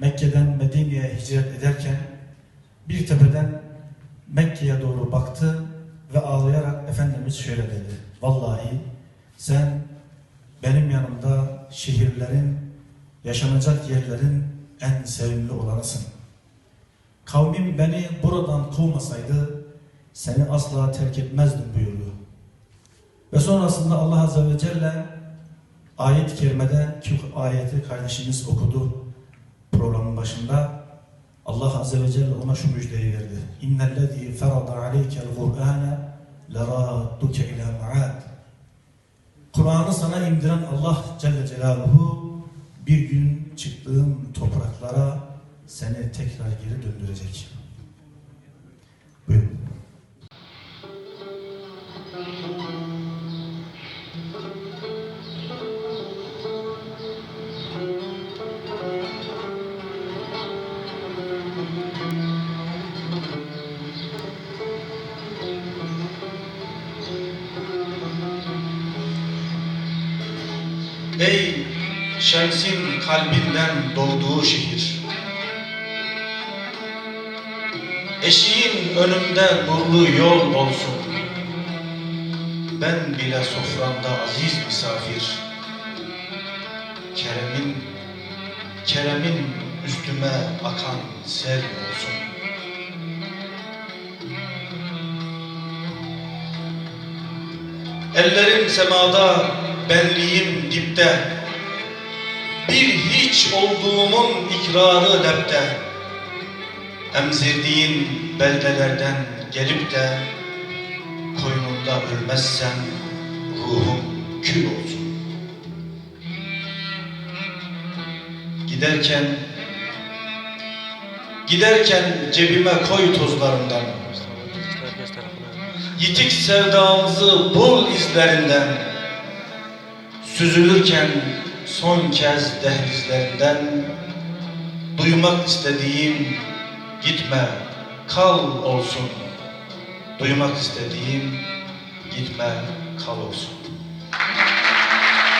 Mekke'den Medine'ye hicret ederken bir tepeden Mekke'ye doğru baktı ve ağlayarak Efendimiz şöyle dedi. Vallahi sen benim yanımda şehirlerin, yaşanacak yerlerin en sevimli olanısın. Kavmim beni buradan kovmasaydı seni asla terk etmezdim buyuruyor. Ve sonrasında Allah Azze ve Celle ayet-i kerimede ki ayeti kardeşimiz okudu programın başında Allah Azze ve Celle ona şu müjdeyi verdi. İnnellezî ferada aleykel Kur'âne leradduke ilâ ma'ad. Kur'an'ı sana indiren Allah Celle Celaluhu bir gün çıktığın topraklara seni tekrar geri döndürecek. Ey şemsin kalbinden doğduğu şehir. Eşiğin önümde nurlu yol olsun. Ben bile sofranda aziz misafir. Keremin, keremin üstüme akan sel olsun. Ellerim semada, benliğim dipte. Bir hiç olduğumun ikrarı lepte. Emzirdiğin beldelerden gelip de koynunda ölmezsem ruhum kül olsun. Giderken giderken cebime koy tozlarından. Yitik sevdamızı bul izlerinden Süzülürken son kez dehlizlerinden Duymak istediğim gitme kal olsun. Duymak istediğim gitme kal olsun